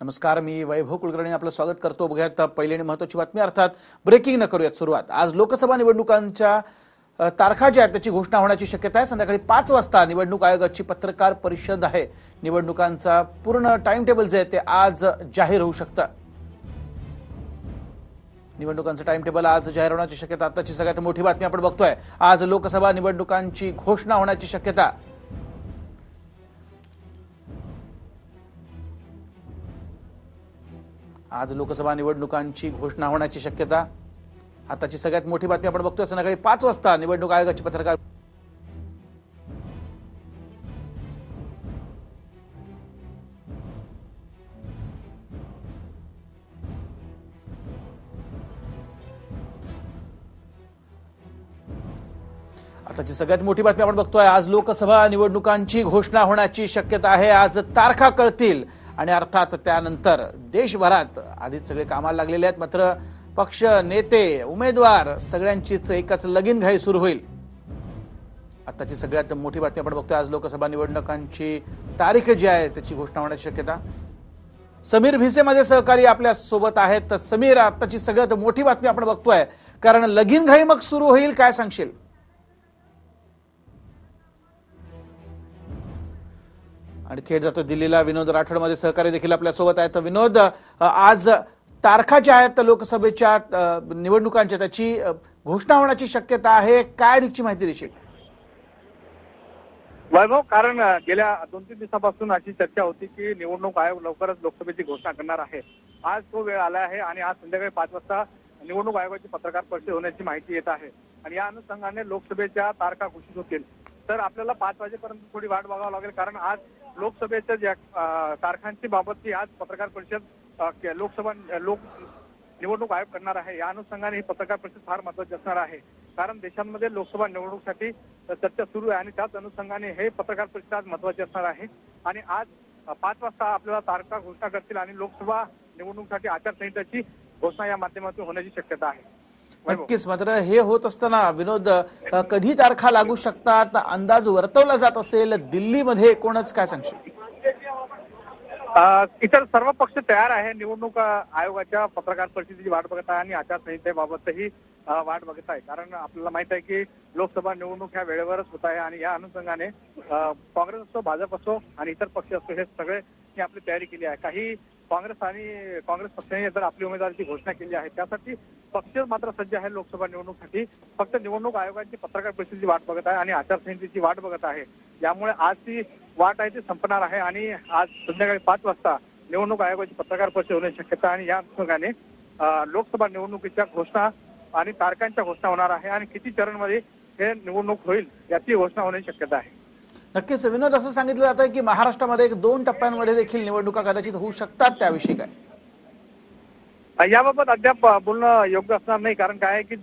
नमस्कार मी वैभव कुलकर्णी आपलं स्वागत करतो. बघूयात पहिली आणि महत्वाची बातमी. अर्थात ब्रेकिंग न करूयात सुरुवात. आज लोकसभा निवडणुकांच्या तारखा ज्या आहेत त्याची घोषणा होण्याची शक्यता आहे. संध्याकाळी पाच वाजता निवडणूक आयोगाची पत्रकार परिषद आहे. निवडणुकांचा पूर्ण टाइम टेबल जे आहे ते आज जाहीर होऊ शकतं. निवडणुकांचं टाइम टेबल आज जाहीर होण्याची शक्यता. आताची सगळ्यात मोठी बातमी आपण बघतोय. आज लोकसभा निवडणुकांची घोषणा होण्याची शक्यता. आज लोकसभा निवडणुकांची घोषणा होण्याची शक्यता. आताची सगळ्यात मोठी बातमी आपण बघतोय संध्याकाळी पाच वाजता निवडणूक आयोगाची पत्रकार आताची सगळ्यात मोठी बातमी आपण बघतोय आज लोकसभा निवडणुकांची घोषणा होण्याची शक्यता आहे आज तारखा कळतील. आणि अर्थात त्यानंतर देशभरात आधीच सगळे कामाला लागलेले आहेत. मात्र पक्ष नेते उमेदवार सगळ्यांचीच एकच लगीन घाई सुरू होईल. आताची सगळ्यात मोठी बातमी आपण बघतोय. आज लोकसभा निवडणुकांची तारीख जी आहे त्याची घोषणा होण्याची शक्यता. समीर भिसे माझे सहकारी आपल्यासोबत आहेत. तर समीर आताची सगळ्यात मोठी बातमी आपण बघतोय. कारण लगीन घाई मग सुरू होईल काय सांगशील? आणि थेट जातो दिल्लीला. विनोद राठोडमध्ये सहकारी देखील आपल्यासोबत आहेत विनोद आज तारखा ज्या आहेत लोकसभेच्या निवडणुकांच्या. त्याची घोषणा होण्याची शक्यता आहे. काय अधिकची माहिती देशील? वैभव कारण गेल्या दोन तीन दिवसापासून अशी चर्चा होती की निवडणूक आयोग लवकरच लोकसभेची घोषणा करणार आहे. आज तो वेळ आला आहे आणि आज संध्याकाळी पाच वाजता निवडणूक आयोगाची पत्रकार परिषद होण्याची माहिती येत आहे. आणि या अनुषंगाने लोकसभेच्या तारखा घोषित होतील. तर आपल्याला पाच वाजेपर्यंत थोडी वाट बघावं लागेल कारण आज लोकसभेच्या ज्या तारखांची बाबतची आज पत्रकार परिषद लोकसभा लोक निवडणूक आयोग करणार आहे. या अनुषंगाने ही पत्रकार परिषद फार महत्वाची असणार आहे. कारण देशांमध्ये लोकसभा निवडणुकीसाठी चर्चा सुरू आहे आणि त्याच अनुषंगाने हे पत्रकार परिषद आज महत्वाची असणार आहे. आणि आज पाच वाजता आपल्याला तारखा घोषणा करतील आणि लोकसभा निवडणुकीसाठी आचारसंहिताची घोषणा या माध्यमातून होण्याची शक्यता आहे. नक्कीच. मात्र हे होत असताना विनोद अ, कधी तारखा लागू शकतात? अंदाज वर्तवला जात असेल? दिल्लीमध्ये कोणच काय सांगशील? अ, इतर सर्व पक्ष तयार आहे. निवडणूक अ, आयोगाच्या पत्रकार परिषदेची वाट बघत आहे आणि आचारसंहितेबाबतही अ, वाट बघत आहे. कारण आपल्याला माहीत आहे की लोकसभा निवडणूक ह्या वेळेवरच होत आहे आणि या अनुषंगाने अ, काँग्रेस असो भाजप असो आणि इतर पक्ष असो हे सगळे ही आपली तयारी केली आहे. काही काँग्रेस आणि काँग्रेस पक्षाने तर आपली उमेदवाराची घोषणा केली आहे त्यासाठी पक्ष मात्र सज्ज आहे लोकसभा निवडणुकीसाठी. फक्त निवडणूक आयोगाची पत्रकार परिषदेची वाट बघत आहे आणि आचारसंहितेची वाट बघत आहे. यामुळे आज ती वाट आहे ती संपणार आहे आणि आज संध्याकाळी पाच वाजता निवडणूक आयोगाची पत्रकार परिषद होण्याची शक्यता आणि या अनुषंगाने लोकसभा निवडणुकीच्या घोषणा आणि तारखांच्या घोषणा होणार आहे आणि किती चरणमध्ये हे निवडणूक होईल याची घोषणा होण्याची शक्यता आहे. नक्कीच. विनोद असं सांगितलं जातं की महाराष्ट्रामध्ये एक दोन टप्प्यांमध्ये देखील निवडणुका कदाचित होऊ शकतात त्याविषयी काय? याबाबत अद्याप बोलणं योग्य असणार नाही कारण काय की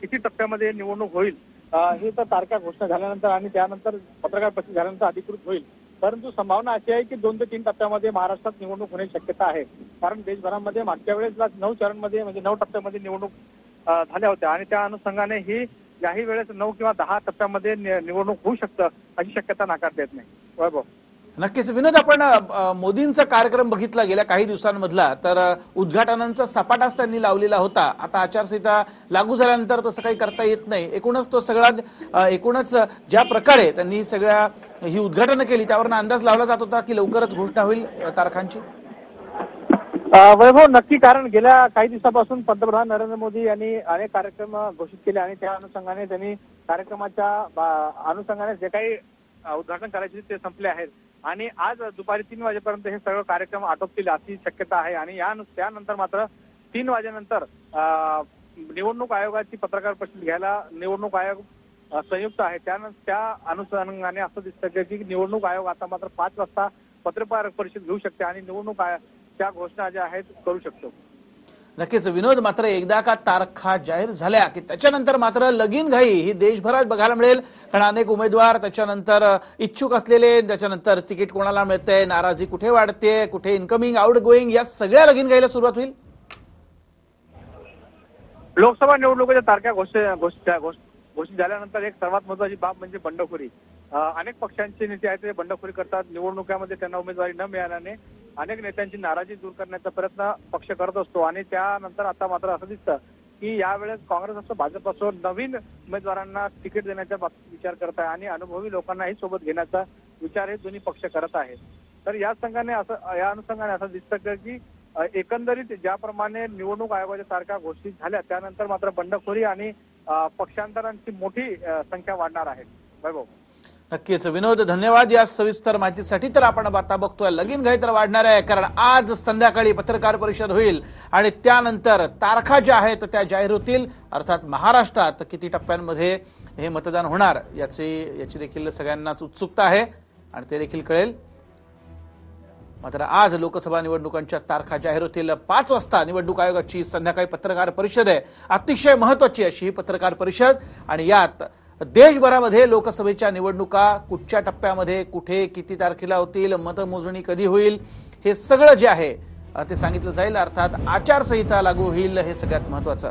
किती टप्प्यामध्ये निवडणूक होईल हे तर तारखा घोषणा झाल्यानंतर आणि त्यानंतर पत्रकार परिषद झाल्यानंतर अधिकृत होईल. परंतु संभावना अशी आहे की दोन ते तीन टप्प्यामध्ये महाराष्ट्रात निवडणूक होण्याची शक्यता आहे. कारण देशभरामध्ये मागच्या वेळेस नऊ चरणमध्ये म्हणजे नऊ टप्प्यामध्ये निवडणूक झाल्या होत्या. आणि त्या अनुषंगाने ही याही वेळेस नऊ किंवा दहा टप्प्यामध्ये निवडणूक होऊ शकतं अशी शक्यता नाकारता येत नाही. वैभव. नक्कीच. विनोद आपण मोदींचा कार्यक्रम बघितला गेल्या काही दिवसांमधला तर उद्घाटनांचा सपाटाच त्यांनी लावलेला होता. आता आचारसंहिता लागू झाल्यानंतर तसं काही करता येत नाही. एकूणच तो सगळा एकूणच ज्या प्रकारे त्यांनी सगळ्या ही उद्घाटनं केली त्यावर अंदाज लावला जात होता की लवकरच घोषणा होईल तारखांची? वैभव नक्की कारण गेल्या काही दिवसापासून पंतप्रधान नरेंद्र मोदी यांनी अनेक कार्यक्रम घोषित केले आणि त्या अनुषंगाने त्यांनी कार्यक्रमाच्या बा- अनुषंगाने जे काही उद्घाटन करायचे ते संपले आहेत. आणि आज दुपारी तीन वाजेपर्यंत हे सगळं कार्यक्रम आटोपतील अशी शक्यता आहे. आणि या त्यानंतर मात्र तीन वाजेनंतर निवडणूक आयोगाची पत्रकार परिषद घ्यायला निवडणूक आयोग संयुक्त आहे. त्यानंतर त्या अनुषंगाने असं दिसतं की निवडणूक आयोग आता मात्र पाच वाजता पत्रकार परिषद घेऊ शकते आणि निवडणूक त्या घोषणा ज्या आहेत करू शकतो. नक्कीच विनोद मात्र एकदा का तारखा जाहीर झाल्या की त्याच्यानंतर मात्र लगीन घाई ही देशभरात बघायला मिळेल. कारण अनेक उमेदवार त्याच्यानंतर इच्छुक असलेले त्याच्यानंतर तिकीट कोणाला मिळतंय नाराजी कुठे वाढते कुठे इन्कमिंग आउट गोईंग या सगळ्या लगीन घाईला सुरुवात होईल. लोकसभा निवडणुकीच्या तारख्या घोषित झाल्यानंतर एक सर्वात महत्वाची बाब म्हणजे बंडखोरी. अनेक पक्षांचे नेते आहेत ते बंडखोरी करतात. निवडणुकीमध्ये त्यांना उमेदवारी न मिळाल्याने अनेक नेत्यांची नाराजी दूर करण्याचा प्रयत्न पक्ष करत असतो. आणि त्यानंतर आता मात्र असं दिसतं की यावेळेस काँग्रेस असो भाजप असो नवीन उमेदवारांना तिकीट देण्याचा विचार करत आहे आणि अनुभवी लोकांनाही सोबत घेण्याचा विचार हे दोन्ही पक्ष करत आहे तर या संघाने असं या अनुषंगाने असं दिसतं की एकंदरीत ज्याप्रमाणे निवडणूक आयोगाच्या तारखा घोषित झाल्या त्यानंतर मात्र बंडखोरी आणि पक्षांतरांची मोठी संख्या वाढणार आहे. वैभव. नक्कीच. विनोद धन्यवाद या सविस्तर माहितीसाठी. तर आपण आता बघतोय लगीन घाई तर वाढणार आहे कारण आज संध्याकाळी पत्रकार परिषद होईल. आणि त्यानंतर तारखा ज्या आहेत त्या जाहीर होतील. अर्थात महाराष्ट्रात किती टप्प्यांमध्ये हे मतदान होणार याची याची देखील सगळ्यांनाच उत्सुकता आहे. आणि ते देखील कळेल. मात्र आज लोकसभा निवडणुकांच्या तारखा जाहीर होतील. पाच वाजता निवडणूक आयोगाची संध्याकाळी पत्रकार परिषद आहे. अतिशय महत्वाची अशी ही पत्रकार परिषद. आणि यात देशभरामध्ये लोकसभेच्या निवडणुका कुठच्या टप्प्यामध्ये कुठे किती तारखेला होतील मतमोजणी कधी होईल हे सगळं जे आहे ते सांगितलं जाईल. अर्थात आचारसंहिता लागू होईल हे सगळ्यात महत्वाचं.